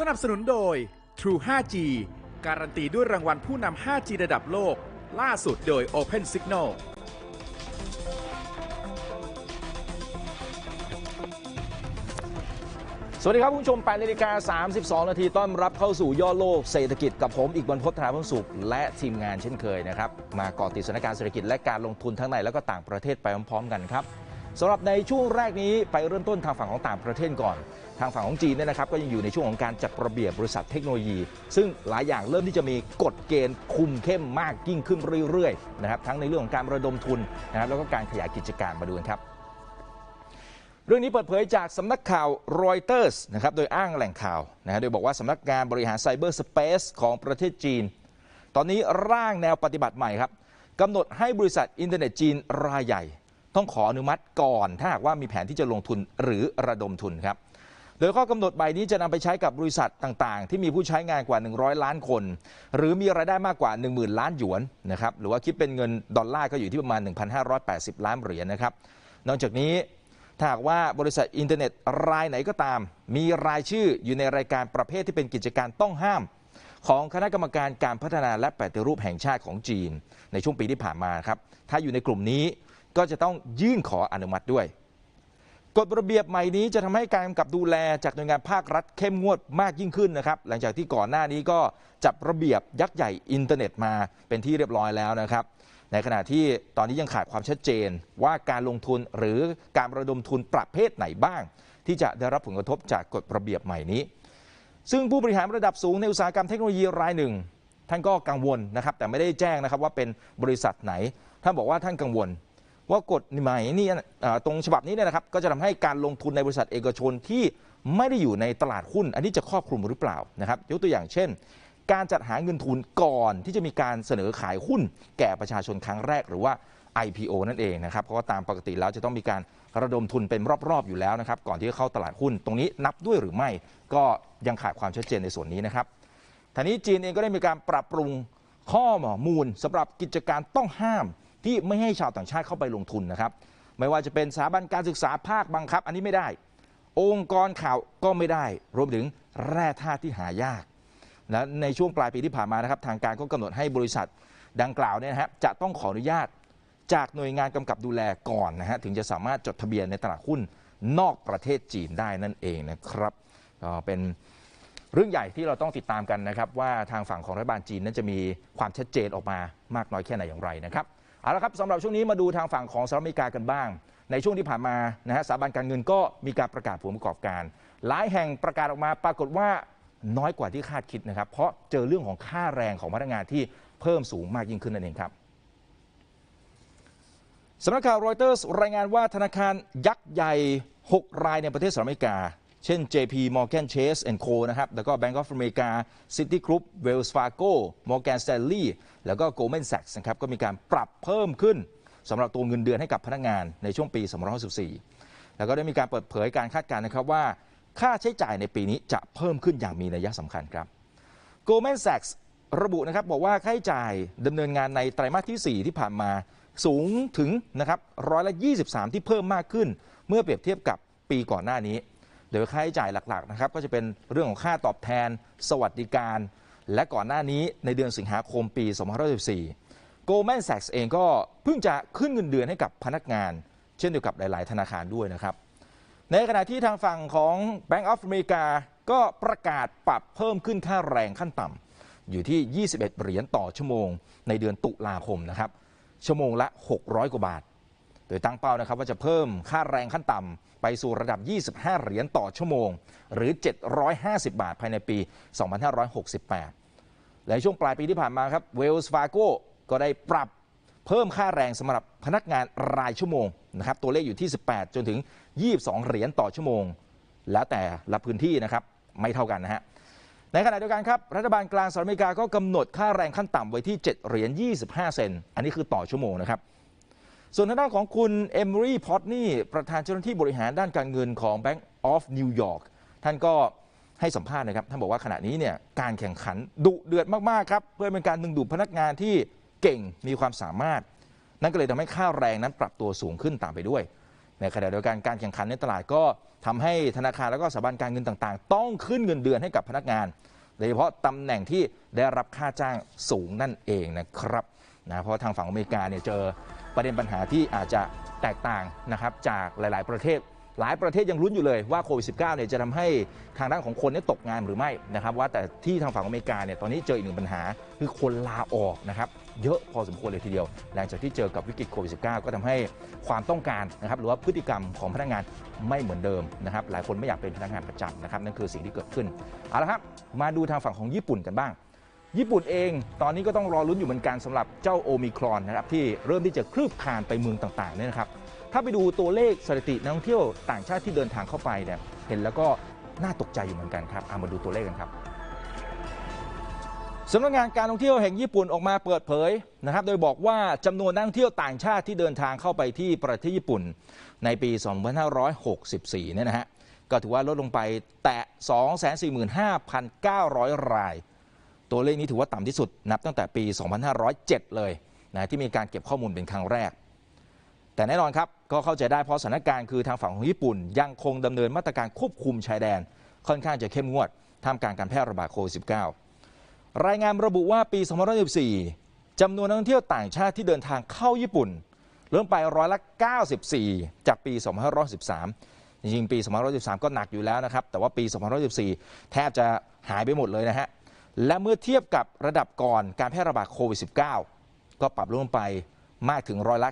สนับสนุนโดย True 5G การันตีด้วยรางวัลผู้นำ 5G ระดับโลก ล่าสุดโดย Open Signal สวัสดีครับ คุณผู้ชม8นาฬิกา32 นาทีต้อนรับเข้าสู่ย่อโลกเศรษฐกิจกับผม อีกบรรพฒนาพงสุข และทีมงานเช่นเคยนะครับ มาเกาะติดสถานการณ์เศรษฐกิจและการลงทุนทั้งในและก็ต่างประเทศไปพร้อมๆกันครับสำหรับในช่วงแรกนี้ไปเริ่มต้นทางฝั่งของต่างประเทศก่อน ทางฝั่งของจีนเนี่ยนะครับก็ยังอยู่ในช่วงของการจัดระเบียบบริษัทเทคโนโลยี ซึ่งหลายอย่างเริ่มที่จะมีกฎเกณฑ์คุมเข้มมากยิ่งขึ้นเรื่อยๆนะครับทั้งในเรื่องของการระดมทุนนะครับแล้วก็การขยายกิจการมาดูกันครับเรื่องนี้เปิดเผยจากสำนักข่าวรอยเตอร์สนะครับโดยอ้างแหล่งข่าวนะฮะโดยบอกว่าสำนักงานบริหารไซเบอร์สเปซของประเทศจีน ตอนนี้ร่างแนวปฏิบัติใหม่ครับกำหนดให้บริษัทอินเทอร์เน็ตจีนรายใหญ่ ต้องขออนุมัติก่อน ถ้าหากว่ามีแผนที่จะลงทุนหรือระดมทุนครับ โดยข้อกำหนดใบนี้จะนำไปใช้กับบริษัทต่างๆ ที่มีผู้ใช้งานกว่า 100 ล้านคน หรือมีรายได้มากกว่า 10,000 ล้านหยวนนะครับหรือว่าคิดเป็นเงินดอลลาร์ก็อยู่ที่ประมาณ 1,580 ล้านเหรียญนะครับนอกจากนี้ถ้าหากว่าบริษัทอินเทอร์เน็ตรายไหนก็ตาม มีรายชื่ออยู่ในรายการประเภทที่เป็นกิจการต้องห้าม ของคณะกรรมการการพัฒนาและปฏิรูปแห่งชาติของจีน ในช่วงปีที่ผ่านมาครับถ้าอยู่ในกลุ่มนี้ก็จะต้องยื่นขออนุมัติด้วย กฎระเบียบใหม่นี้จะทำให้การกำกับดูแลจากหน่วยงานภาครัฐเข้มงวดมากยิ่งขึ้นนะครับหลังจากที่ก่อนหน้านี้ก็จับระเบียบยักษ์ใหญ่อินเทอร์เน็ตมาเป็นที่เรียบร้อยแล้วนะครับ ในขณะที่ตอนนี้ยังขาดความชัดเจนว่าการลงทุนหรือการระดมทุนประเภทไหนบ้าง ที่จะได้รับผลกระทบจากกฎระเบียบใหม่นี้ ซึ่งผู้บริหารระดับสูงในอุตสาหกรรมเทคโนโลยีรายหนึ่ง ท่านก็กังวลนะครับแต่ไม่ได้แจ้งนะครับว่าเป็นบริษัทไหน ท่านบอกว่าท่านกังวล ว่ากฎใหม่นี่ตรงฉบับนี้เนี่ยนะครับ ก็จะทำให้การลงทุนในบริษัทเอกชนที่ไม่ได้อยู่ในตลาดหุ้น อันนี้จะครอบคลุมหรือเปล่านะครับยกตัวอย่างเช่น การจัดหาเงินทุนก่อนที่จะมีการเสนอขายหุ้น แก่ประชาชนครั้งแรกหรือว่า IPO นั่นเองนะครับเพราะว่าตามปกติแล้วจะต้องมีการระดมทุนเป็นรอบๆอยู่แล้วนะครับ ก่อนที่จะเข้าตลาดหุ้นตรงนี้นับด้วยหรือไม่ ก็ยังขาดความชัดเจนในส่วนนี้นะครับทานี้จีนเองก็ได้มีการปรับปรุงข้อมูลสำหรับกิจการต้องห้าม ที่ไม่ให้ชาวต่างชาติเข้าไปลงทุนนะครับ ไม่ว่าจะเป็นสถาบันการศึกษาภาคบังคับ อันนี้ไม่ได้ องค์กรข่าวก็ไม่ได้ รวมถึงแร่ธาตุที่หายาก และในช่วงปลายปีที่ผ่านมานะครับ ทางการก็กำหนดให้บริษัทดังกล่าวเนี่ยนะฮะจะต้องขออนุญาตจากหน่วยงานกำกับดูแลก่อนนะฮะถึงจะสามารถจดทะเบียนในตลาดหุ้นนอกประเทศจีนได้นั่นเองนะครับก็เป็นเรื่องใหญ่ที่เราต้องติดตามกันนะครับ ว่าทางฝั่งของรัฐบาลจีนนั้นจะมีความชัดเจนออกมามากน้อยแค่ไหนอย่างไรนะครับ เอาละครับสำหรับช่วงนี้มาดูทางฝั่งของสหรัฐอเมริกากันบ้าง ในช่วงที่ผ่านมานะฮะสถาบันการเงินก็มีการประกาศผลประกอบการ หลายแห่งประกาศออกมาปรากฏว่าน้อยกว่าที่คาดคิดนะครับ เพราะเจอเรื่องของค่าแรงของพนักงานที่เพิ่มสูงมากยิ่งขึ้นนั่นเองครับสำนักข่าวรอยเตอร์สรายงานว่าธนาคารยักษ์ใหญ่ 6 รายในประเทศสหรัฐอเมริกา เช่น JP Morgan Chase Co นะครับ แล้วก็ Bank of America Citigroup Wells Fargo Morgan Stanley แล้วก็ Goldman Sachs นะครับก็มีการปรับเพิ่มขึ้นสำหรับตัวเงินเดือนให้กับพนักงานในช่วงปี2564 แล้วก็ได้มีการเปิดเผยการคาดการณ์นะครับว่า ค่าใช้จ่ายในปีนี้จะเพิ่มขึ้นอย่างมีนัยสำคัญครับ Goldman Sachs ระบุนะครับบอกว่าค่าใช้จ่ายดำเนินงานในไตรมาสที่ 4 ที่ผ่านมาสูงถึงนะครับร้อยละ 23 ที่เพิ่มมากขึ้น เมื่อเปรียบเทียบกับปีก่อนหน้านี้ โดยค่าใช้จ่ายหลักๆนะครับก็จะเป็นเรื่องของค่าตอบแทน สวัสดิการ และก่อนหน้านี้ในเดือนสิงหาคมปี 2564 Goldman Sachs เองก็เพิ่งจะขึ้นเงินเดือนให้กับพนักงาน เช่นเดียวกับหลาย ๆ ธนาคารด้วยนะครับ ในขณะที่ทางฝั่งของ Bank of America ก็ประกาศปรับเพิ่มขึ้นค่าแรงขั้นต่ำอยู่ที่ 21 เหรียญต่อชั่วโมง ในเดือนตุลาคมนะครับชั่วโมงละ 600 กว่าบาท โดยตั้งเป้านะครับว่าจะเพิ่มค่าแรงขั้นต่ำไปสู่ระดับ 25 เหรียญต่อชั่วโมง หรือ 750 บาทภายในปี 2568 และในช่วงปลายปีที่ผ่านมาครับ Wells Fargo ก็ได้ปรับเพิ่มค่าแรงสำหรับพนักงานรายชั่วโมงนะครับตัวเลขอยู่ที่ 18 จนถึง 22 เหรียญต่อชั่วโมง แล้วแต่ละพื้นที่นะครับไม่เท่ากันนะฮะในขณะเดียวกันครับ รัฐบาลกลางสหรัฐอเมริกาก็กำหนดค่าแรงขั้นต่ำไว้ที่ 7 เหรียญ 25 เซนต์อันนี้คือต่อชั่วโมงนะครับ ส่วนทางด้านของคุณเอมรีพอตนี่ประธานเจ้าหน้าที่บริหารด้านการเงินของ Bank of New York ท่านก็ให้สัมภาษณ์นะครับ ท่านบอกว่าขณะนี้เนี่ยการแข่งขันดุเดือดมาก ๆ ครับ เพื่อเป็นการดึงดูดพนักงานที่เก่งมีความสามารถ นั่นก็เลยทำให้ค่าแรงนั้นปรับตัวสูงขึ้นตามไปด้วย ในขณะเดียวกันการแข่งขันในตลาดก็ทำให้ธนาคารแล้วก็สถาบันการเงินต่างๆ ต้องขึ้นเงินเดือนให้กับพนักงานโดยเฉพาะตำแหน่งที่ได้รับค่าจ้างสูงนั่นเองนะครับนะเพราะทางฝั่งอเมริกาเนี่ยเจอ ประเด็นปัญหาที่อาจจะแตกต่างนะครับจากหลาย ๆ ประเทศ หลายประเทศยังลุ้นอยู่เลยว่าโควิด -19 เนี่ยจะทำให้ทางด้านของคนเนี่ยตกงานหรือไม่นะครับว่าแต่ที่ทางฝั่งอเมริกาเนี่ยตอนนี้เจออีกหนึ่งปัญหา คือคนลาออกนะครับเยอะพอสมควรเลยทีเดียว หลังจากที่เจอกับวิกฤตโควิด -19 ก็ทำให้ความต้องการนะครับหรือว่าพฤติกรรมของพนักงานไม่เหมือนเดิมนะครับหลายคนไม่อยากเป็นพนักงานประจำนะครับนั่นคือสิ่งที่เกิดขึ้นเอาละครับมาดูทางฝั่งของญี่ปุ่นกันบ้าง ญี่ปุ่นเอง ตอนนี้ก็ต้องรอลุ้นอยู่เหมือนกันสำหรับเจ้าโอมิครอนนะครับที่เริ่มที่จะคลืบคลานไปเมืองต่างๆเนี่ยนะครับถ้าไปดูตัวเลขสถิตินักท่องเที่ยวต่างชาติที่เดินทางเข้าไปเนี่ยเห็นแล้วก็น่าตกใจอยู่เหมือนกันครับเอามาดูตัวเลขกันครับสำนักงานการท่องเที่ยวแห่งญี่ปุ่นออกมาเปิดเผยนะครับ โดยบอกว่าจำนวนนักท่องเที่ยวต่างชาติที่เดินทางเข้าไปที่ประเทศญี่ปุ่น ในปี 2564เนี่ยนะฮะก็ถือว่าลดลงไปแตะ 245,900 ราย ตัวเลขนี้ถือว่าต่ำที่สุดนับตั้งแต่ปี 2507 เลยนะที่มีการเก็บข้อมูลเป็นครั้งแรก แต่แน่นอนครับก็เข้าใจได้เพราะสถานการณ์คือทางฝั่งของญี่ปุ่น ยังคงดำเนินมาตรการควบคุมชายแดน ค่อนข้างจะเข้มงวดท่ามกลางการแพร่ระบาดโควิด -19 รายงานระบุว่าปี2014จำนวนนักท่องเที่ยวต่างชาติที่เดินทางเข้าญี่ปุ่นเริ่มไปร้อยละ 94 จากปี 2513 จริงๆ ปี 2513 ก็หนักอยู่แล้วนะครับ แต่ว่าปี 2514 แทบจะหายไปหมดเลยนะฮะ และเมื่อเทียบกับระดับก่อนการแพร่ระบาดโควิด -19 ก็ปรับลดลงไปมากถึงร้อยละ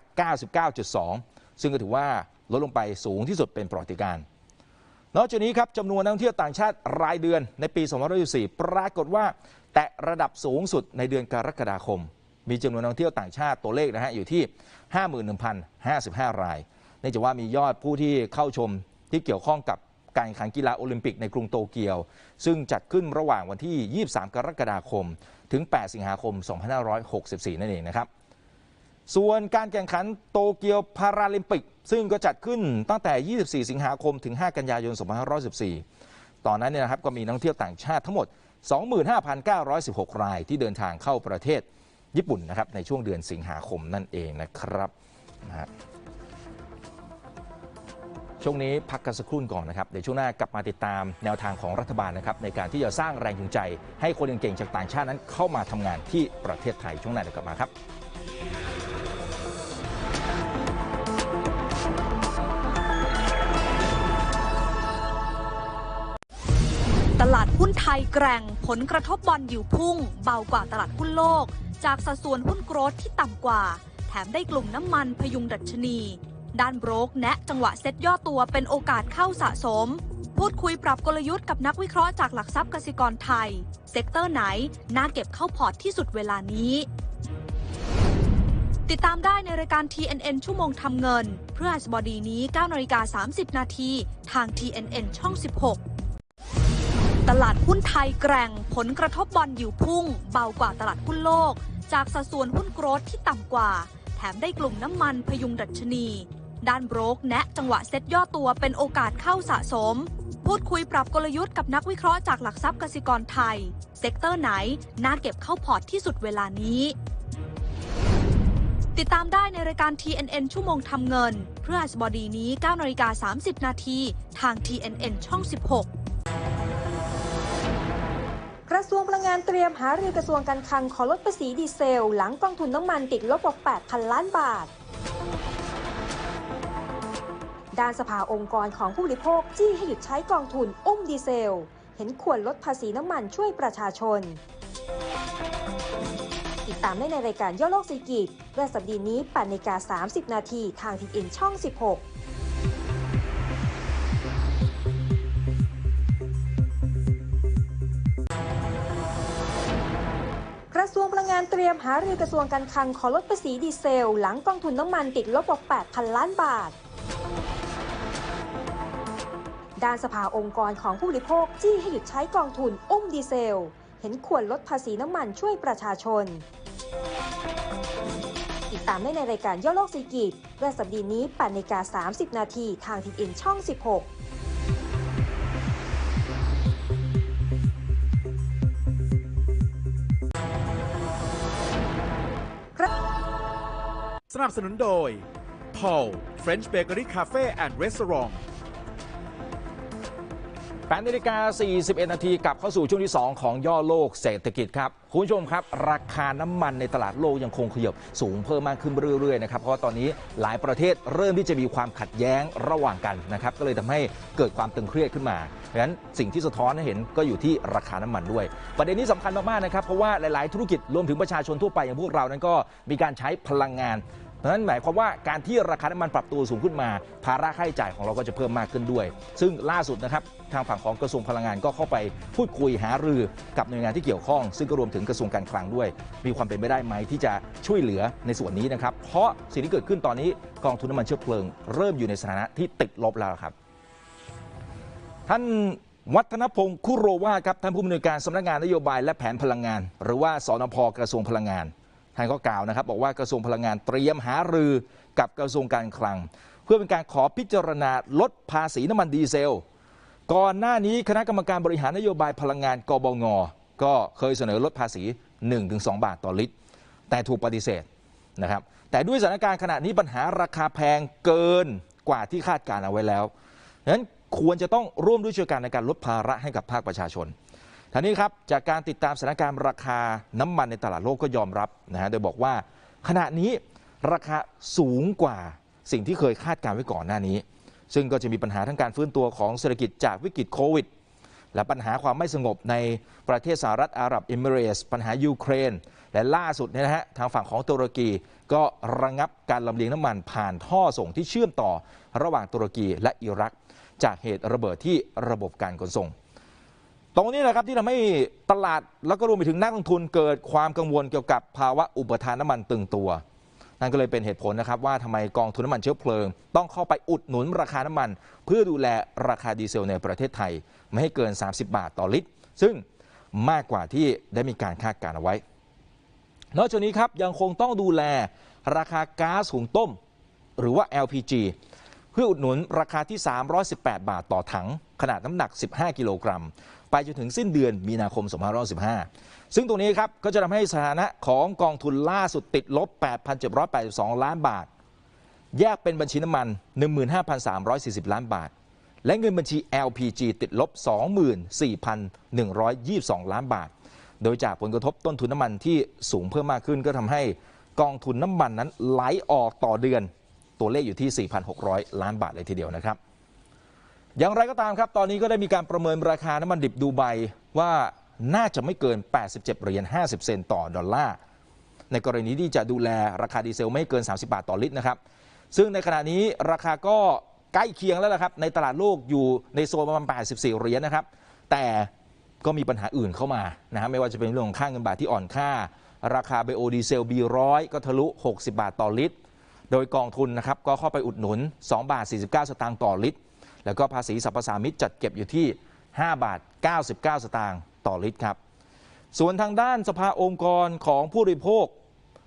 99.2 ซึ่งก็ถือว่าลดลงไปสูงที่สุดเป็นประวัติการนอกจากนี้ครับจำนวนนักท่องเที่ยวต่างชาติรายเดือนในปี 2024 ปรากฏว่า แตะระดับสูงสุดในเดือนกรกฎาคม มีจำนวนนักท่องเที่ยวต่างชาติตัวเลขนะฮะอยู่ที่ 51,055 รายเนื่องจากว่ามียอดผู้ที่เข้าชมที่เกี่ยวข้องกับ การแข่งขันกีฬาโอลิมปิกในกรุงโตเกียว ซึ่งจัดขึ้นระหว่างวันที่ 23 กรกฎาคม ถึง 8 สิงหาคม 2564 นั่นเองนะครับ ส่วนการแข่งขันโตเกียวพาราลิมปิก ซึ่งก็จัดขึ้นตั้งแต่ 24 สิงหาคม ถึง 5 กันยายน 2514 ตอนนั้นเนี่ยนะครับก็มีนักท่องเที่ยวต่างชาติทั้งหมด 25,916 รายที่เดินทางเข้าประเทศญี่ปุ่นนะครับในช่วงเดือนสิงหาคมนั่นเองนะครับนะฮะ ช่วงนี้พักกันสักครู่ก่อนนะครับ เดี๋ยวช่วงหน้ากลับมาติดตามแนวทางของรัฐบาลนะครับในการที่จะสร้างแรงจูงใจ ให้คนเก่งๆจากต่างชาตินั้นเข้ามาทำงานที่ประเทศไทยช่วงหน้าเดี๋ยวกลับมาครับตลาดหุ้นไทยแกร่งผลกระทบบอลอยู่พุ่ง เบากว่าตลาดหุ้นโลก จากสัดส่วนหุ้นโกรทที่ต่ำกว่า แถมได้กลุ่มน้ำมันพยุงดัชนี ด้านโบรกแนะจังหวะเซ็ตย่อตัวเป็นโอกาสเข้าสะสม พูดคุยปรับกลยุทธ์กับนักวิเคราะห์จากหลักทรัพย์กสิกรไทย เซกเตอร์ไหน น่าเก็บเข้าพอร์ตที่สุดเวลานี้ ติดตามได้ในรายการ TNN ชั่วโมงทำเงินเพื่อสบดีนี้9นาฬิกา30 นาทีทาง TNN ช่อง 16ตลาดหุ้นไทยแกร่งผลกระทบบอลอยู่พุ่ง เบากว่าตลาดหุ้นโลก จากสัดส่วนหุ้นโกรทที่ต่ำกว่า แถมได้กลุ่มน้ำมันพยุงดัชนี ด้านโบรกแนะจังหวะเซ็ตย่อตัวเป็นโอกาสเข้าสะสม พูดคุยปรับกลยุทธ์กับนักวิเคราะห์จากหลักทรัพย์กสิกรไทย เซกเตอร์ไหนน่าเก็บเข้าพอร์ตที่สุดเวลานี้ ติดตามได้ในรายการ TNN ชั่วโมงทำเงินเพื่อสบดีนี้9นาฬิกา30 นาทีทาง TNN ช่อง 16กระทรวงพลังงานเตรียมหารือกระทรวงการคลังขอลดภาษีดีเซล หลังกองทุนน้ำมันติดลบกว่า 8,000 ล้านบาท ด้านสภาองค์กรของผู้บริโภคจี้ให้หยุดใช้กองทุนอุ้มดีเซล เห็นควรลดภาษีน้ำมันช่วยประชาชน ติดตามได้ในรายการย่อโลกเศรษฐกิจเมื่อสัปดาห์นี้8นาฬิกา30 นาทีทางทีเอ็นช่อง 16กระทรวงพลังงานเตรียมหารือกระทรวงการคลังขอลดภาษีดีเซล หลังกองทุนน้ำมันติดลบกว่า8,000 ล้านบาท ด้านสภาองค์กรของผู้บริโภคจี้ให้หยุดใช้กองทุนอุ้มดีเซล เห็นควรลดภาษีน้ำมันช่วยประชาชน ติดตามได้ในรายการย่อโลกเศรษฐกิจเมื่อสัปดาห์นี้8นาฬิกา30 นาทีทางทีเอ็นช่อง 16สนับสนุนโดย Paul French Bakery Cafe and Restaurant 8นาฬิกา 41 นาทีกลับเข้าสู่ช่วงที่ 2 ของย่อโลกเศรษฐกิจครับ คุณผู้ชมครับ ราคาน้ำมันในตลาดโลกยังคงขยับสูงเพิ่มมากขึ้นเรื่อยๆนะครับเพราะว่าตอนนี้หลายประเทศเริ่มที่จะมีความขัดแย้งระหว่างกันนะครับก็เลยทำให้เกิดความตึงเครียดขึ้นมาเพราะฉะนั้นสิ่งที่สะท้อนให้เห็นก็อยู่ที่ราคาน้ำมันด้วย ประเด็นนี้สำคัญมากๆนะครับเพราะว่าหลายๆธุรกิจรวมถึงประชาชนทั่วไปอย่างพวกเรานั้นก็มีการใช้พลังงาน นั้นหมายความว่าการที่ราคาน้ำมันปรับตัวสูงขึ้นมา ภาระค่าใช้จ่ายของเราก็จะเพิ่มมากขึ้นด้วย ซึ่งล่าสุดนะครับทางฝั่งของกระทรวงพลังงานก็เข้าไปพูดคุยหารือกับหน่วยงานที่เกี่ยวข้อง ซึ่งก็รวมถึงกระทรวงการคลังด้วย มีความเป็นไปได้ไหมที่จะช่วยเหลือในส่วนนี้นะครับ เพราะสิ่งที่เกิดขึ้นตอนนี้กองทุนน้ำมันเชื้อเพลิง เริ่มอยู่ในสถานะที่ติดลบแล้วครับ ท่านวัฒนพงศ์คุโรวาครับท่านผู้อำนวยการสำนักงานนโยบายและแผนพลังงาน หรือว่าสนพกระทรวงพลังงาน ท่านก็กล่าวนะครับบอกว่ากระทรวงพลังงานเตรียมหารือกับกระทรวงการคลัง เพื่อเป็นการขอพิจารณาลดภาษีน้ำมันดีเซล ก่อนหน้านี้คณะกรรมการบริหารนโยบายพลังงานกบง ก็เคยเสนอลดภาษี 1-2 บาทต่อลิตร แต่ถูกปฏิเสธนะครับแต่ด้วยสถานการณ์ขณะนี้ปัญหาราคาแพงเกินกว่าที่คาดการเอาไว้แล้วดังนั้นควรจะต้องร่วมด้วยช่วยกันในการลดภาระให้กับภาคประชาชน ท่านี้ครับจากการติดตามสถานการณ์ราคาน้ำมันในตลาดโลกก็ยอมรับนะฮะโดยบอกว่าขณะนี้ราคาสูงกว่าสิ่งที่เคยคาดการไว้ก่อนหน้านี้ ซึ่งก็จะมีปัญหาทั้งการฟื้นตัวของเศรษฐกิจจากวิกฤตโควิด และปัญหาความไม่สงบในประเทศสหรัฐอาหรับเอมิเรส ปัญหายูเครน และล่าสุดเนี่ยนะฮะทางฝั่งของตุรกี ก็ระงับการลำเลียงน้ำมันผ่านท่อส่งที่เชื่อมต่อระหว่างตุรกีและอิรัก จากเหตุระเบิดที่ระบบการขนส่ง ตรงนี้แหละครับที่ทำให้ตลาดแล้วก็รวมไปถึงนักลงทุนเกิดความกังวลเกี่ยวกับภาวะอุปทานน้ำมันตึงตัว นั่นก็เลยเป็นเหตุผลนะครับว่าทำไมกองทุนน้ำมันเชื้อเพลิง ต้องเข้าไปอุดหนุนราคาน้ำมัน เพื่อดูแลราคาดีเซลในประเทศไทย ไม่ให้เกิน 30 บาทต่อลิตร ซึ่งมากกว่าที่ได้มีการคาดการณ์เอาไว้ นอกจากนี้ครับยังคงต้องดูแลราคาก๊าซหุงต้ม หรือว่า LPG เพื่ออุดหนุนราคาที่ 318 บาทต่อถัง ขนาดน้ำหนัก 15 กิโลกรัม ไปจนถึงสิ้นเดือนมีนาคม 2515ซึ่งตรงนี้ครับก็จะทำให้สถานะของกองทุนล่าสุดติดลบ 8,782 ล้านบาท แยกเป็นบัญชีน้ำมัน 15,340 ล้านบาท และเงินบัญชี LPG ติดลบ 24,122 ล้านบาท โดยจากผลกระทบต้นทุนน้ำมันที่สูงเพิ่มมากขึ้นก็ทำให้กองทุนน้ำมันนั้นไหลออกต่อเดือน ตัวเลขอยู่ที่ 4,600 ล้านบาทเลยทีเดียวนะครับ อย่างไรก็ตามครับ ตอนนี้ก็ได้มีการประเมินราคาน้ำมันดิบดูไบว่าน่าจะไม่เกิน 87 เหรียญ 50 เซนต์ต่อดอลลาร์ ในกรณีที่จะดูแลราคาดีเซลไม่ให้เกิน 30 บาทต่อลิตรนะครับ ซึ่งในขณะนี้ราคาก็ใกล้เคียงแล้วละครับ ในตลาดโลกอยู่ในโซนประมาณ 84 เหรียญนะครับ แต่ก็มีปัญหาอื่นเข้ามานะฮะไม่ว่าจะเป็นเรื่องของค่าเงินบาทที่อ่อนค่า ราคาไบโอดีเซล B100 ก็ทะลุ 60 บาทต่อลิตร โดยกองทุนนะครับก็เข้าไปอุดหนุน 2 บาท 49 สตางค์ต่อลิตร แล้วก็ภาษีสรรพสามิตจัดเก็บอยู่ที่ 5 บาท 99 สตางค์ต่อลิตรครับ ส่วนทางด้านสภาองค์กรของผู้บริโภค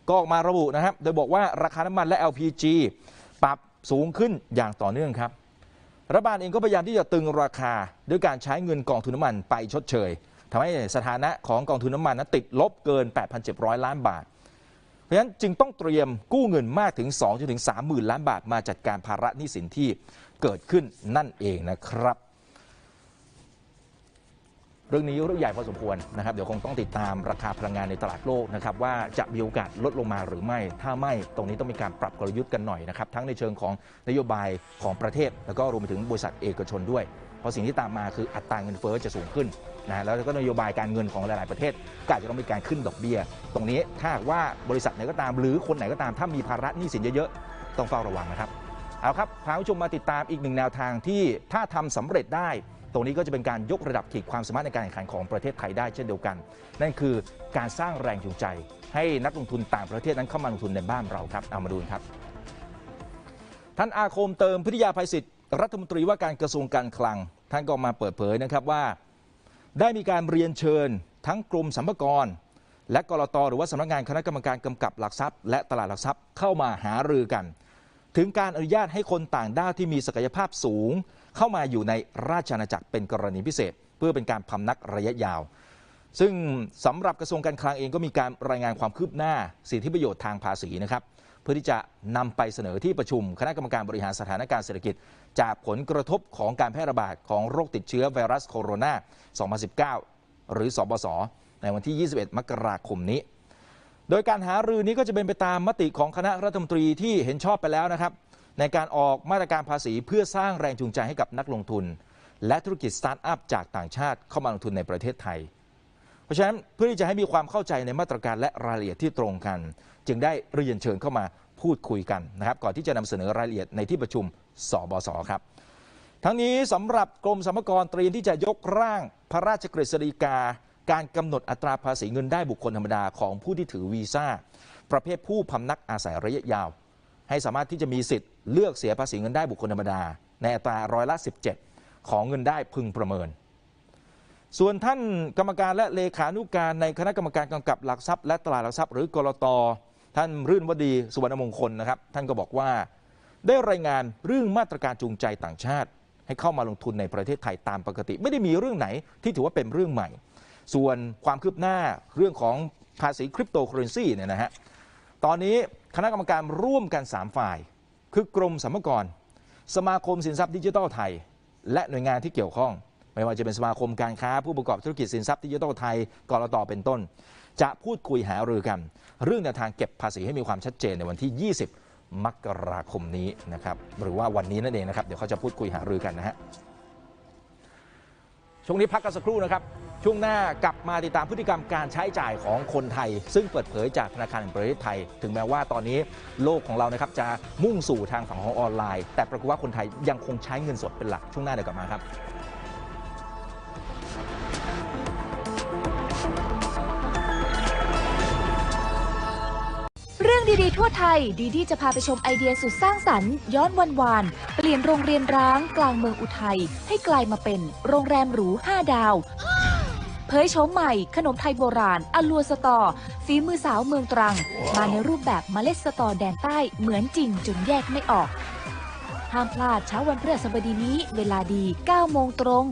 ก็ออกมาระบุนะครับ โดยบอกว่าราคาน้ำมันและ LPG ปรับสูงขึ้นอย่างต่อเนื่องครับ รัฐบาลเองก็พยายามที่จะตึงราคาด้วยการใช้เงินกองทุนน้ำมันไปชดเชยทำให้สถานะของกองทุนน้ำมันนั้นติดลบเกิน 8,700 ล้านบาท เพราะฉะนั้นจึงต้องเตรียมกู้เงินมากถึง2ถึง3หมื่นล้านบาท มาจัดการภาระหนี้สินที่ เกิดขึ้นนั่นเองนะครับ เรื่องนี้เรื่องใหญ่พอสมควรนะครับ เดี๋ยวคงต้องติดตามราคาพลังงานในตลาดโลกนะครับว่าจะมีโอกาสลดลงมาหรือไม่ ถ้าไม่ตรงนี้ต้องมีการปรับกลยุทธ์กันหน่อยนะครับทั้งในเชิงของนโยบายของประเทศ แล้วก็รวมไปถึงบริษัทเอกชนด้วย เพราะสิ่งที่ตามมาคืออัตราเงินเฟ้อจะสูงขึ้นนะแล้วก็นโยบายการเงินของหลาย ๆ ประเทศก็อาจจะต้องมีการขึ้นดอกเบี้ย ตรงนี้ถ้าว่าบริษัทไหนก็ตามหรือคนไหนก็ตามถ้ามีภาระหนี้สินเยอะ ๆ ต้องเฝ้าระวังนะครับ เอาครับพาผู้ชมมาติดตามอีกหนึ่งแนวทางที่ถ้าทำสำเร็จได้ ตรงนี้ก็จะเป็นการยกระดับขีดความสามารถในการแข่งขันของประเทศไทยได้เช่นเดียวกัน นั่นคือการสร้างแรงจูงใจ ให้นักลงทุนต่างประเทศนั้นเข้ามาลงทุนในบ้านเราครับเอามาดูครับ ท่านอาคมเติมพิทยาภัยศิษย์รัฐมนตรีว่าการกระทรวงการคลัง ท่านก็มาเปิดเผยนะครับว่า ได้มีการเรียนเชิญ ทั้งกรมสรรพากรและกรตหรือว่าสำนักงานคณะกรรมการกำกับหลักทรัพย์ และตลาดหลักทรัพย์เข้ามาหารือกัน ถึงการอนุญาตให้คนต่างด้าวที่มีศักยภาพสูง เข้ามาอยู่ในราชอาณาจักรเป็นกรณีพิเศษ เพื่อเป็นการพำนักระยะยาว ซึ่งสำหรับกระทรวงการคลังเองก็มีการรายงานความคืบหน้าสิทธิประโยชน์ทางภาษีนะครับเพื่อที่จะนำไปเสนอที่ประชุม คณะกรรมการบริหารสถานการณ์เศรษฐกิจ จากผลกระทบของการแพร่ระบาดของโรคติดเชื้อไวรัสโคโรนา 2019 หรือสบสในวันที่ 21 มกราคมนี้ โดยการหารือนี้ก็จะเป็นไปตามมติของคณะรัฐมนตรีที่เห็นชอบไปแล้วนะครับ ในการออกมาตรการภาษีเพื่อสร้างแรงจูงใจให้กับนักลงทุน และธุรกิจสตาร์ทอัพจากต่างชาติเข้ามาลงทุนในประเทศไทย เพราะฉะนั้นเพื่อที่จะให้มีความเข้าใจในมาตรการและรายละเอียดที่ตรงกัน จึงได้เรียนเชิญเข้ามาพูดคุยกันนะครับก่อนที่จะนำเสนอรายละเอียดในที่ประชุมสบสครับทั้งนี้สำหรับกรมสรรพากรเตรียมที่จะยกร่างพระราชกฤษฎีกา การกำหนดอัตราภาษีเงินได้บุคคลธรรมดาของผู้ที่ถือวีซ่า ประเภทผู้พำนักอาศัยระยะยาว ให้สามารถที่จะมีสิทธิ์เลือกเสียภาษีเงินได้บุคคลธรรมดา ในอัตราร้อยละ 17 ของเงินได้พึงประเมิน ส่วนท่านกรรมการและเลขานุการในคณะกรรมการกำกับหลักทรัพย์และตลาดหลักทรัพย์ หรือกรตท่านรื่นวดีสุวรรณมงคลนะครับ ท่านก็บอกว่าได้รายงานเรื่องมาตรการจูงใจต่างชาติ ให้เข้ามาลงทุนในประเทศไทยตามปกติ ไม่ได้มีเรื่องไหนที่ถือว่าเป็นเรื่องใหม่ ส่วนความคืบหน้าเรื่องของภาษีคริปโตเคอเรนซีเนี่ยนะฮะตอนนี้คณะกรรมการร่วมกัน 3 ฝ่าย คือกรมสรรพากรสมาคมสินทรัพย์ดิจิทัลไทย และหน่วยงานที่เกี่ยวข้อง ไม่ว่าจะเป็นสมาคมการค้าผู้ประกอบธุรกิจสินทรัพย์ดิจิทัลไทยกรตเป็นต้น จะพูดคุยหารือกัน เรื่องแนวทางเก็บภาษีให้มีความชัดเจนในวันที่ 20 มกราคมนี้นะครับหรือว่าวันนี้นั่นเองนะครับเดี๋ยวเขาจะพูดคุยหารือกันนะฮะช่วงนี้พักกันสักครู่นะครับ ช่วงหน้ากลับมาติดตามพฤติกรรมการใช้จ่ายของคนไทย ซึ่งเปิดเผยจากธนาคารแห่งประเทศไทย ถึงแม้ว่าตอนนี้โลกของเรานะครับจะมุ่งสู่ทางฝั่งของออนไลน์ แต่ปรากฏว่าคนไทยยังคงใช้เงินสดเป็นหลักช่วงหน้าเดี๋ยวกลับมาครับเรื่องดีๆทั่วไทย ดีดีจะพาไปชมไอเดียสุดสร้างสรรค์ ย้อนวันวาน เปลี่ยนโรงเรียนร้างกลางเมืองอุทัยให้กลายมาเป็นโรงแรมหรู 5 ดาว เผยโฉมใหม่ ขนมไทยโบราณอลัวสตอ ฝีมือสาวเมืองตรัง มาในรูปแบบเมล็ดสตอแดนใต้เหมือนจริงจนแยกไม่ออก ห้ามพลาดเช้าวันพฤหัสบดีนี้ เวลาดี 9 โมงตรง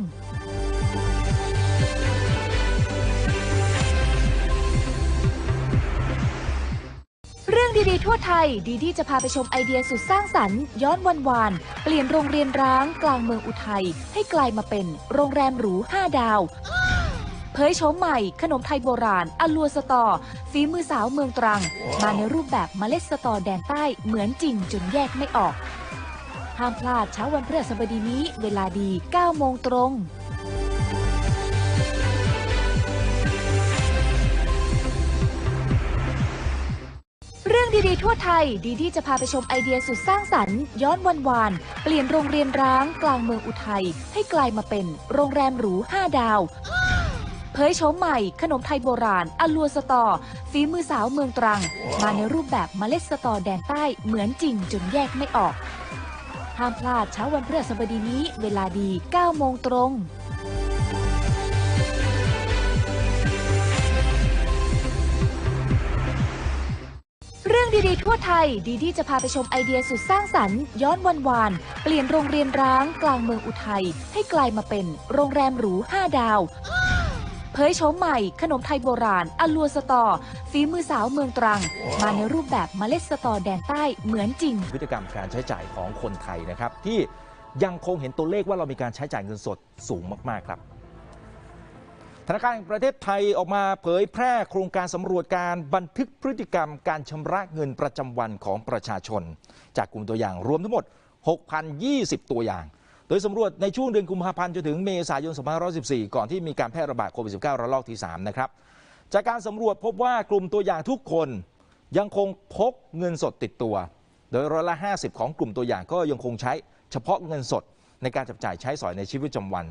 เรื่องดีๆทั่วไทย ดีดีจะพาไปชมไอเดียสุดสร้างสรรค์ ย้อนวันวาน เปลี่ยนโรงเรียนร้างกลางเมืองอุทัยให้กลายมาเป็นโรงแรมหรู 5 ดาว เผยโฉมใหม่ ขนมไทยโบราณอลัวสตอฝีมือสาวเมืองตรัง มาในรูปแบบเมล็ดสตอแดนใต้เหมือนจริงจนแยกไม่ออก ห้ามพลาดเช้าวันพฤหัสบดีนี้ เวลาดี 9 โมงตรงเรื่องดีๆทั่วไทย ดีดีจะพาไปชมไอเดียสุดสร้างสรรค์ ย้อนวันวาน เปลี่ยนโรงเรียนร้างกลางเมืองอุทัยให้กลายมาเป็นโรงแรมหรู 5 ดาว เผยโฉมใหม่ ขนมไทยโบราณอลัวสตอฝีมือสาวเมืองตรัง มาในรูปแบบเมล็ดสตอแดนใต้เหมือนจริงจนแยกไม่ออก ห้ามพลาดเช้าวันพฤหัสบดีนี้ เวลาดี 9 โมงตรงเรื่องดีๆทั่วไทย ดีดีจะพาไปชมไอเดียสุดสร้างสรรค์ ย้อนวันวาน เปลี่ยนโรงเรียนร้างกลางเมืองอุทัย ให้กลายมาเป็นโรงแรมหรู 5 ดาว เผยโฉมใหม่ ขนมไทยโบราณอลัวสตอฝีมือสาวเมืองตรัง มาในรูปแบบเมล็ดสตอแดนใต้เหมือนจริง พฤติกรรมการใช้จ่ายของคนไทยนะครับ ที่ยังคงเห็นตัวเลขว่าเรามีการใช้จ่ายเงินสดสูงมาก ๆ ครับธนาคารแห่งประเทศไทยออกมาเผยแพร่โครงการสำรวจการบันทึกพฤติกรรมการชำระเงินประจำวันของประชาชน จากกลุ่มตัวอย่างรวมทั้งหมด 6,020 ตัวอย่าง โดยสำรวจในช่วงเดือนกุมภาพันธ์จนถึงเมษายน 2514 ก่อนที่มีการแพร่ระบาดโควิด -19 ระลอกที่ 3 นะครับ จากการสำรวจพบว่ากลุ่มตัวอย่างทุกคนยังคงพกเงินสดติดตัว โดยร้อยละ 50 ของกลุ่มตัวอย่างก็ยังคงใช้เฉพาะเงินสดในการจับจ่ายใช้สอยในชีวิตประจำวัน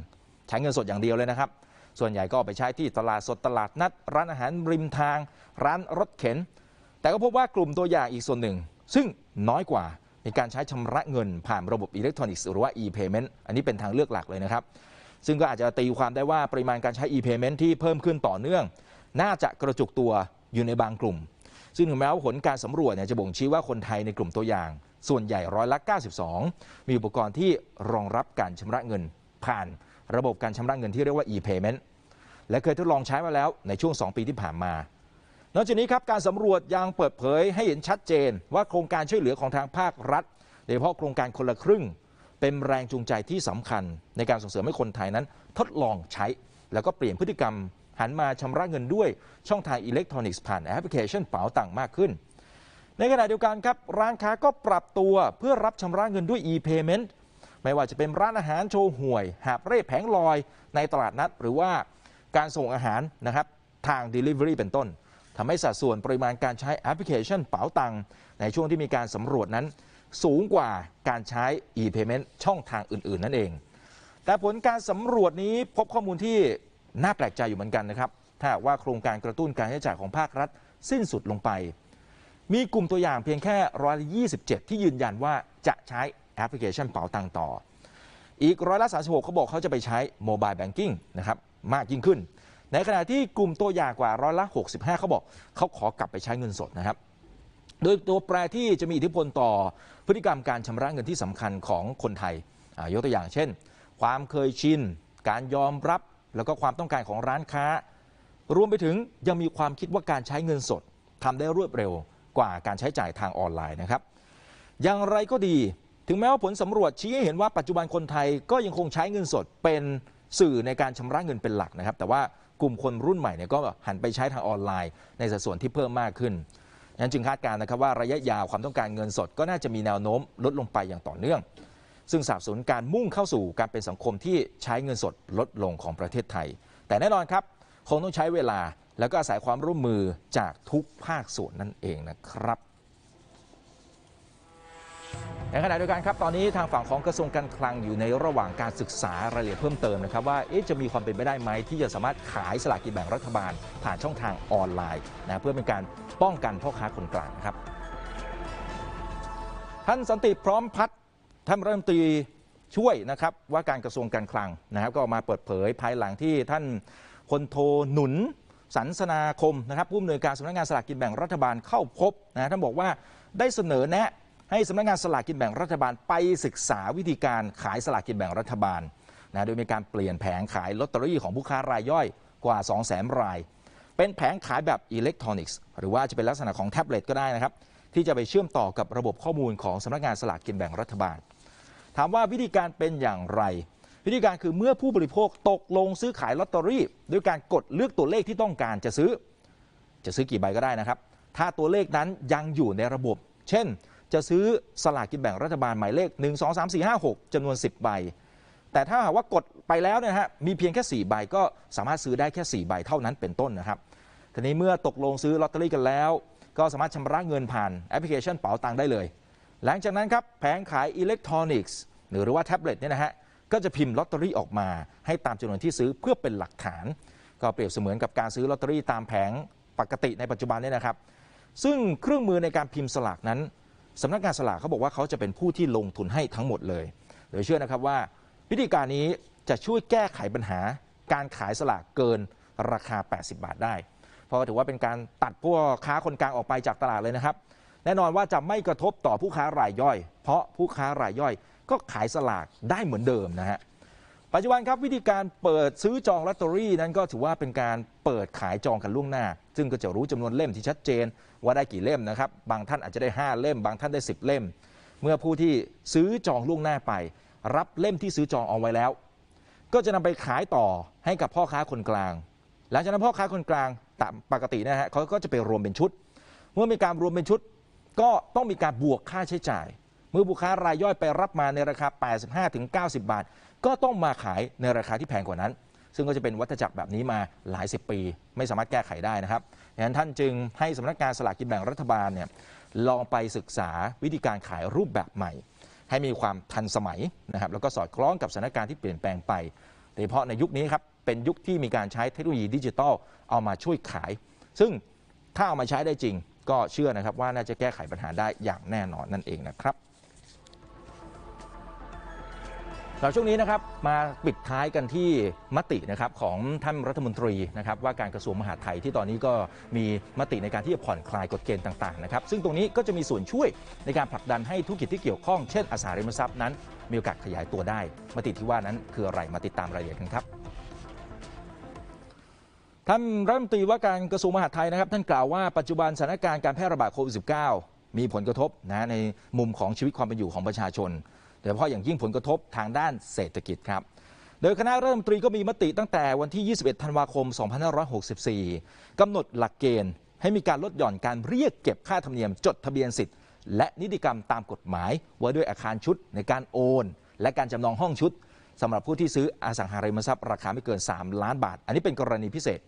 ใช้เงินสดอย่างเดียวเลยนะครับ ส่วนใหญ่ก็ไปใช้ที่ตลาดสดตลาดนัด ร้านอาหารริมทาง ร้านรถเข็น แต่ก็พบว่ากลุ่มตัวอย่างอีกส่วนหนึ่ง ซึ่งน้อยกว่า ในการใช้ชำระเงินผ่านระบบอิเล็กทรอนิกส์หรือว่า e-payment อันนี้เป็นทางเลือกหลักเลยนะครับ ซึ่งก็อาจจะตีความได้ว่าปริมาณการใช้ e-payment ที่เพิ่มขึ้นต่อเนื่อง น่าจะกระจุกตัวอยู่ในบางกลุ่ม ซึ่งถึงแม้ว่าผลการสำรวจเนี่ยจะบ่งชี้ว่าคนไทยในกลุ่มตัวอย่าง ส่วนใหญ่ร้อยละ 92 มีอุปกรณ์ที่รองรับการชำระเงิน ผ่านระบบการชำระเงินที่เรียกว่า e-payment และเคยทดลองใช้มาแล้วในช่วง 2 ปีที่ผ่านมา นอกจากนี้ครับการสำรวจยังเปิดเผยให้เห็นชัดเจน ว่าโครงการช่วยเหลือของทางภาครัฐโดยเฉพาะโครงการคนละครึ่ง เป็นแรงจูงใจที่สำคัญ ในการส่งเสริมให้คนไทยนั้น ทดลองใช้ แล้วก็เปลี่ยนพฤติกรรม หันมาชำระเงินด้วยช่องทางอิเล็กทรอนิกส์ผ่านแอปพลิเคชันเป๋าตังค์มากขึ้น ในขณะเดียวกันครับร้านค้าก็ปรับตัวเพื่อรับชำระเงินด้วย e-payment ไม่ว่าจะเป็นร้านอาหารโชว์หวย หาบเร่แผงลอยในตลาดนัด หรือว่าการส่งอาหารนะครับทาง Delivery เป็นต้น ทำให้สัดส่วนปริมาณการใช้แอปพลิเคชันเป๋าตังในช่วงที่มีการสำรวจนั้น สูงกว่าการใช้ e-payment ช่องทางอื่น ๆ นั่นเอง แต่ผลการสำรวจนี้พบข้อมูลที่น่าแปลกใจอยู่เหมือนกันนะครับ ถ้าว่าโครงการกระตุ้นการใช้จ่ายของภาครัฐสิ้นสุดลงไป มีกลุ่มตัวอย่างเพียงแค่ร้อยละ27 ที่ยืนยันว่าจะใช้แอปพลิเคชันเป๋าตังต่อ อีกร้อยละ36เขาบอกเขาจะไปใช้โมบายแบงกิ้งนะครับมากยิ่งขึ้น ในขณะที่กลุ่มตัวอย่างกว่าร้อยละ65เขาบอกเขาขอกลับไปใช้เงินสดนะครับ โดยตัวแปรที่จะมีอิทธิพลต่อพฤติกรรมการชำระเงินที่สำคัญของคนไทยยกตัวอย่างเช่น ความเคยชิน การยอมรับ แล้วก็ความต้องการของร้านค้า รวมไปถึงยังมีความคิดว่าการใช้เงินสดทำได้รวดเร็วกว่าการใช้จ่ายทางออนไลน์นะครับ อย่างไรก็ดีถึงแม้ว่าผลสำรวจชี้ให้เห็นว่าปัจจุบันคนไทยก็ยังคงใช้เงินสดเป็นสื่อในการชำระเงินเป็นหลักนะครับ แต่ว่า ลุ่มคนรุ่นใหม่เนี่ยก็หันไปใช้ทางออนไลน์ ในสัดส่วนที่เพิ่มมากขึ้นนั้นจึงคาดการณ์นะครับว่าระยะยาวความต้องการเงินสดก็น่าจะมีแนวโน้มลดลงไปอย่างต่อเนื่อง ซึ่งสนับสนุนการมุ่งเข้าสู่การเป็นสังคมที่ใช้เงินสดลดลงของประเทศไทย แต่แน่นอนครับคงต้องใช้เวลาแล้วก็อาศัยความร่วมมือจากทุกภาคส่วนนั่นเองนะครับ ในขณะเดียวกันครับตอนนี้ทางฝั่งของกระทรวงการคลังอยู่ในระหว่างการศึกษารายละเอียดเพิ่มเติมนะครับว่าจะมีความเป็นไปได้ไหมที่จะสามารถขายสลากกินแบ่งรัฐบาล ผ่านช่องทางออนไลน์นะเพื่อเป็นการป้องกันพ่อค้าคนกลางครับท่านสันติพร้อมพัฒน์ท่านรัฐมนตรีช่วยนะครับว่าการกระทรวงการคลังนะครับ ก็มาเปิดเผยภายหลังที่ท่านพลโทหนุนสันสนาคมนะครับผู้อำนวยการสำนักงานสลากกินแบ่งรัฐบาลเข้าพบนะท่านบอกว่าได้เสนอแนะ ให้สำนักงานสลากกินแบ่งรัฐบาลไปศึกษาวิธีการขายสลากกินแบ่งรัฐบาลนะโดยมีการเปลี่ยนแผงขายลอตเตอรี่ของผู้ค้ารายย่อยกว่า 2 0 0 0 0 0 ราย เป็นแผงขายแบบอิเล็กทรอนิกส์หรือว่าจะเป็นลักษณะของแท็บเล็ตก็ได้นะครับ ที่จะไปเชื่อมต่อกับระบบข้อมูลของสำนักงานสลากกินแบ่งรัฐบาล ถามว่าวิธีการเป็นอย่างไร วิธีการคือเมื่อผู้บริโภคตกลงซื้อขายลอตเตอรี่ด้วยการกดเลือกตัวเลขที่ต้องการจะซื้อ จะซื้อกี่ใบก็ได้นะครับ ถ้าตัวเลขนั้นยังอยู่ในระบบ เช่น จะซื้อสลากกินแบ่งรัฐบาลหมายเลข 1 2 3 4 5 6จำนวน 10 ใบ แต่ถ้าหากว่ากดไปแล้วเนยนะฮะมีเพียงแค่ 4 ใบก็สามารถซื้อได้แค่ 4 ใบเท่านั้นเป็นต้นนะครับทีนี้เมื่อตกลงซื้อลอตเตอรี่กันแล้ว ก็สามารถชำระเงินผ่านแอปพลิเคชันเป๋าตังค์ได้เลย หลังจากนั้นครับแผงขายอิเล็กทรอนิกส์หรือว่าแท็บเล็ตเนี่ยนะฮะก็จะพิมพ์ลอตเตอรี่ออกมาให้ตามจำนวนที่ซื้อเพื่อเป็นหลักฐาน ก็เปรียบเสมือนกับการซื้อลอตเตอรี่ตามแผงปกติในปัจจุบันเนี่ยนะครับ ซึ่งเครื่องมือในการพิมพ์สลากนั้น สำนักงานสลากเขาบอกว่าเขาจะเป็นผู้ที่ลงทุนให้ทั้งหมดเลยโดยเชื่อนะครับว่า วิธีการนี้จะช่วยแก้ไขปัญหา การขายสลากเกินราคา 80 บาทได้ เพราะถือว่าเป็นการตัดพวกค้าคนกลางออกไปจากตลาดเลยนะครับ แน่นอนว่าจะไม่กระทบต่อผู้ค้ารายย่อย เพราะผู้ค้ารายย่อยก็ขายสลากได้เหมือนเดิมนะฮะปัจจุบันครับวิธีการเปิดซื้อจองลอตเตอรี่นั้นก็ถือว่าเป็นการเปิดขายจองกันล่วงหน้า ซึ่งก็จะรู้จำนวนเล่มที่ชัดเจน ว่าได้กี่เล่มนะครับ บางท่านอาจจะได้ 5 เล่ม บางท่านได้ 10 เล่ม เมื่อผู้ที่ซื้อจองล่วงหน้าไป รับเล่มที่ซื้อจองเอาไว้แล้ว ก็จะนำไปขายต่อให้กับพ่อค้าคนกลาง หลังจากนั้นพ่อค้าคนกลางตามปกตินะฮะเขาก็จะไปรวมเป็นชุด เมื่อมีการรวมเป็นชุด ก็ต้องมีการบวกค่าใช้จ่าย เมื่อผู้ค้ารายย่อยไปรับมาในราคา 85-90 บาท ก็ต้องมาขายในราคาที่แพงกว่านั้นซึ่งก็จะเป็นวัฏจักรแบบนี้มาหลายสิบปี ไม่สามารถแก้ไขได้นะครับ ดังนั้นท่านจึงให้สำนักงานสลากกินแบ่งรัฐบาลเนี่ยลองไปศึกษาวิธีการขายรูปแบบใหม่ ให้มีความทันสมัยนะครับแล้วก็สอดคล้องกับสถานการณ์ที่เปลี่ยนแปลงไปโดยเฉพาะในยุคนี้ครับเป็นยุคที่มีการใช้เทคโนโลยีดิจิทัลเอามาช่วยขาย ซึ่งถ้าเอามาใช้ได้จริง ก็เชื่อนะครับว่าน่าจะแก้ไขปัญหาได้อย่างแน่นอนนั่นเองนะครับ เราช่วงนี้นะครับมาปิดท้ายกันที่มตินะครับของท่านรัฐมนตรีนะครับว่าการกระทรวงมหาดไทยที่ตอนนี้ก็มีมติในการที่จะผ่อนคลายกฎเกณฑ์ต่างๆนะครับซึ่งตรงนี้ก็จะมีส่วนช่วยในการผลักดันให้ธุรกิจที่เกี่ยวข้องเช่นอสังหาริมทรัพย์นั้น มีโอกาสขยายตัวได้ มติที่ว่านั้นคืออะไรมาติดตามรายละเอียดกันครับท่านรัฐมนตรีว่าการกระทรวงมหาดไทยนะครับ ท่านกล่าวว่าปัจจุบันสถานการณ์การแพร่ระบาดโควิด -19 มีผลกระทบนะในมุมของชีวิตความเป็นอยู่ของประชาชน โดยเฉพาะอย่างยิ่งผลกระทบทางด้านเศรษฐกิจครับ โดยคณะรัฐมนตรีก็มีมติตั้งแต่วันที่ 21 ธันวาคม 2564 กำหนดหลักเกณฑ์ ให้มีการลดหย่อนการเรียกเก็บค่าธรรมเนียมจดทะเบียนสิทธิ์และนิติกรรมตามกฎหมายไว้ด้วยอาคารชุดในการโอน และการจำนองห้องชุดสำหรับผู้ที่ซื้ออสังหาริมทรัพย์ราคาไม่เกิน 3 ล้านบาท อันนี้เป็นกรณีพิเศษ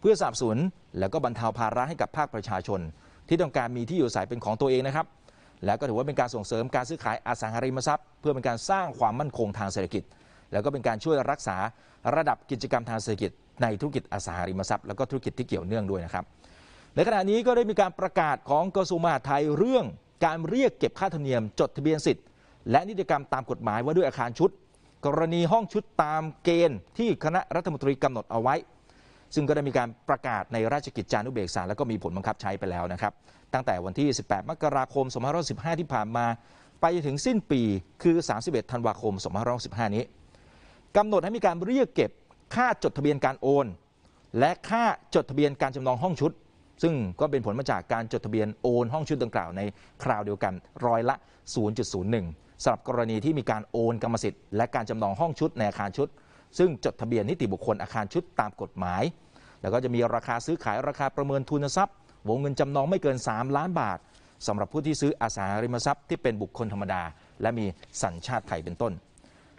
เพื่อสนับสนุนแล้วก็บรรเทาภาระให้กับภาคประชาชน ที่ต้องการมีที่อยู่อาศัยเป็นของตัวเองนะครับ แล้วก็ถือว่าเป็นการส่งเสริมการซื้อขายอสังหาริมทรัพย์ เพื่อเป็นการสร้างความมั่นคงทางเศรษฐกิจ แล้วก็เป็นการช่วยรักษาระดับกิจกรรมทางเศรษฐกิจ ในธุรกิจอสังหาริมทรัพย์แล้วก็ธุรกิจที่เกี่ยวเนื่องด้วยนะครับ ในขณะนี้ก็ได้มีการประกาศของกระทรวงมหาดไทยเรื่องการเรียกเก็บค่าธรรมเนียม จดทะเบียนสิทธิ์และนิติกรรมตามกฎหมายว่าด้วยอาคารชุด กรณีห้องชุดตามเกณฑ์ที่คณะรัฐมนตรีกำหนดเอาไว้ ซึ่งก็ได้มีการประกาศในราชกิจจานุเบกษาแล้วก็มีผลบังคับใช้ไปแล้วนะครับ ตั้งแต่วันที่ 18 มกราคม 2515 ที่ผ่านมา ไปจนถึงสิ้นปีคือ 31 ธันวาคม 2515 นี้กำหนดให้มีการเรียกเก็บค่าจดทะเบียนการโอน และค่าจดทะเบียนการจำนองห้องชุด ซึ่งก็เป็นผลมาจากการจดทะเบียนโอนห้องชุดดังกล่าวในคราวเดียวกันร้อยละ 0.01สำหรับกรณีที่มีการโอนกรรมสิทธิ์และการจำนองห้องชุดในอาคารชุด ซึ่งจดทะเบียนนิติบุคคลอาคารชุดตามกฎหมาย แล้วก็จะมีราคาซื้อขายราคาประเมินทุนทรัพย์ วงเงินจำนองไม่เกิน 3 ล้านบาทสำหรับผู้ที่ซื้ออสังหาริมทรัพย์ที่เป็นบุคคลธรรมดา และมีสัญชาติไทยเป็นต้น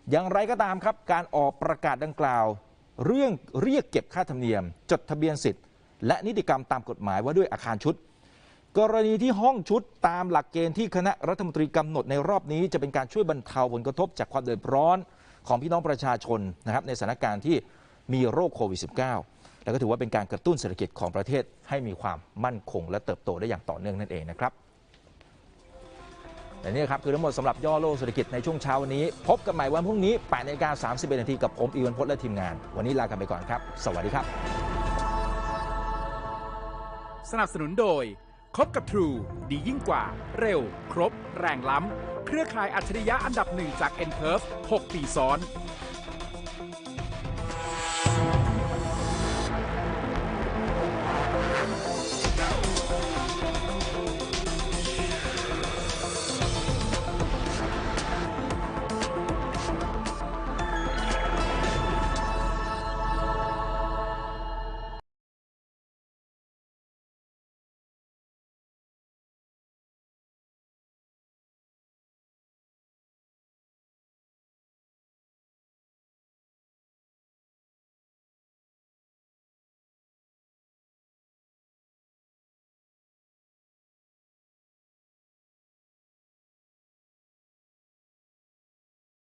อย่างไรก็ตามครับ การออกประกาศดังกล่าว เรื่องเรียกเก็บค่าธรรมเนียม จดทะเบียนสิทธิ์ และนิติกรรมตามกฎหมายว่าด้วยอาคารชุด กรณีที่ห้องชุดตามหลักเกณฑ์ที่คณะรัฐมนตรีกำหนดในรอบนี้ จะเป็นการช่วยบรรเทาผลกระทบจากความเดือดร้อน ของพี่น้องประชาชนนะครับในสถานการณ์ที่มีโรคโควิด -19 แล้วก็ถือว่าเป็นการกระตุ้นเศรษฐกิจของประเทศให้มีความมั่นคง และเติบโตได้อย่างต่อเนื่องนั่นเองนะครับและนี่ครับคือทั้งหมดสำหรับย่อโลกเศรษฐกิจในช่วงเช้าวันนี้ พบกันใหม่วันพรุ่งนี้8นาฬิกา31นาทีกับผมอีวันพจน์และทีมงาน วันนี้ลากันไปก่อนครับ สวัสดีครับ สนับสนุนโดย คบกับ True ดียิ่งกว่า เร็ว ครบ แรงล้ำ เครือข่ายอัจฉริยะอันดับหนึ่งจาก n p e r f 6 ปีซ้อน